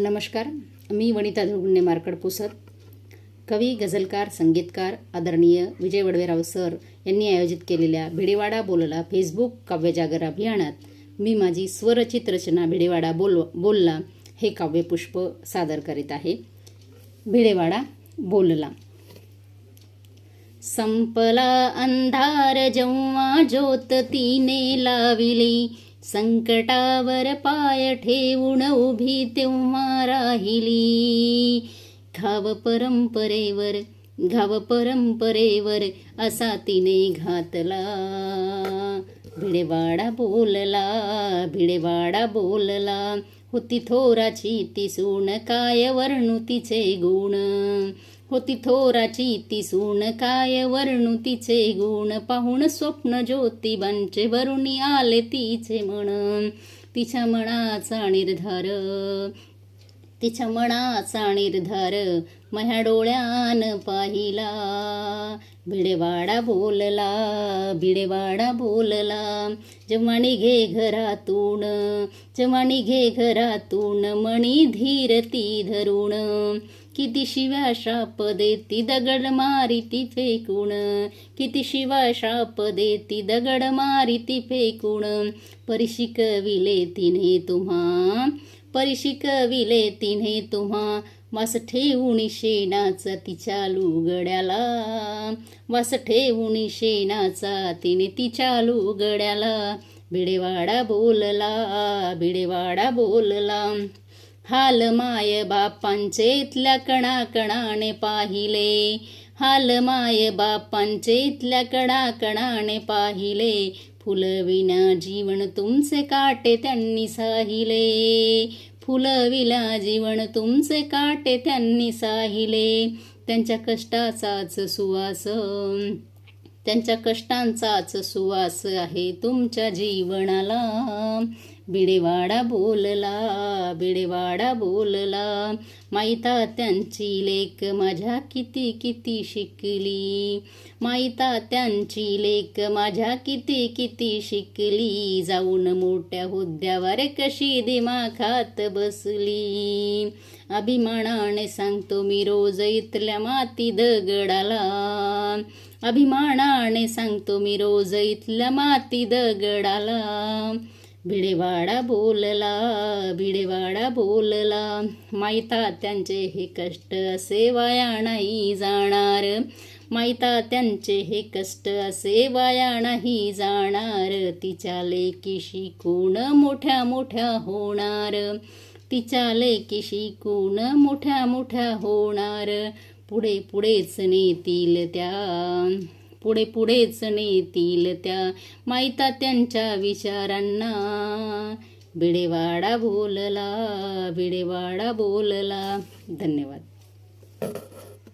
नमस्कार मी वनिता धुळगुंडे मार्कड पुसत कवी गझलकार संगीतकार आदरणीय विजय वडवेराव सर यांनी आयोजित केलेल्या भिडेवाडा बोलला फेसबुक काव्यजागर अभियानात मी माझी स्वरचित रचना भिडेवाडा बोल बोलला हे काव्यपुष्प सादर करीत आहे. भिडेवाडा बोलला संपला अंधार जेव्हा ज्योत तिने लाविली संकटावर पाय ठेवून उभी तेव्हा राहिली. घाव परंपरेवर घाव परंपरेवर असा तिने घातला. भिडेवाडा बोलला भिडेवाडा बोलला होती थोराची ती सून काय वर्णू तिचे गुण? होती थोराची ती सून काय वर्णू तिचे गुण पाहून स्वप्न ज्योतिबांचे वरुणी आले तिचे म्हण तिच्या मनाचा निर्धार तिच्या मनाचा निर्धार माझ्या डोळ्यान पाहिला. भिडेवाडा बोलला भिडेवाडा बोलला जेव्हा निघे घरातून जेव्हा निघे घरातून मणी धीर ती धरून किती शिवा शाप देती दगड मारी ती फेकून? किती शिवा शाप देती दगड मारी ती फेकून? परिशिकविले तिने तुम्हा. परिशिकविले तिने तुम्हा. वास ठेवून शेणाचा तिच्या लुगड्याला. वास ठेवून शेणाचा तिने तिच्या लुगड्याला. भिडेवाडा बोलला भिडेवाडा बोलला. हाल माय बापांचे इथल्या कणाकणाने पाहिले. हाल माय बापांचे इथल्या कणाकणाने पाहिले. फुलविना जीवन तुमचे काटे त्यांनी साहिले. फुलविला जीवन तुमचे काटे त्यांनी साहिले. त्यांच्या कष्टाचाच सुवास त्यांच्या कष्टांचाच सुवास आहे तुमच्या जीवनाला. बिडेवाडा बोलला बिडेवाडा बोलला. माईता त्यांची लेक माझ्या किती किती शिकली. माईता त्यांची लेक माझ्या किती किती शिकली. जाऊन मोठ्या हुद्द्यावर कशी दिमाखात बसली. अभिमानाने सांगतो मी रोज इथल्या माती दगडाला. अभिमानाने सांगतो मी रोज इथल्या माती दगडाला. भिडेवाडा बोलला भिडेवाडा बोलला. माईता त्यांचे हे कष्ट असे वाया नाही जाणार. माईता त्यांचे हे कष्ट असे वाया नाही जाणार. तिच्या लेकी शिकून मोठ्या मोठ्या होणार. तिच्या लेकी शिकून मोठ्या मोठ्या होणार. पुढे पुढेच नेतील त्या पुढे पुढेच नेतील त्या माईता त्यांच्या विचारांना. बिडेवाडा बोलला बिडेवाडा बोलला. धन्यवाद.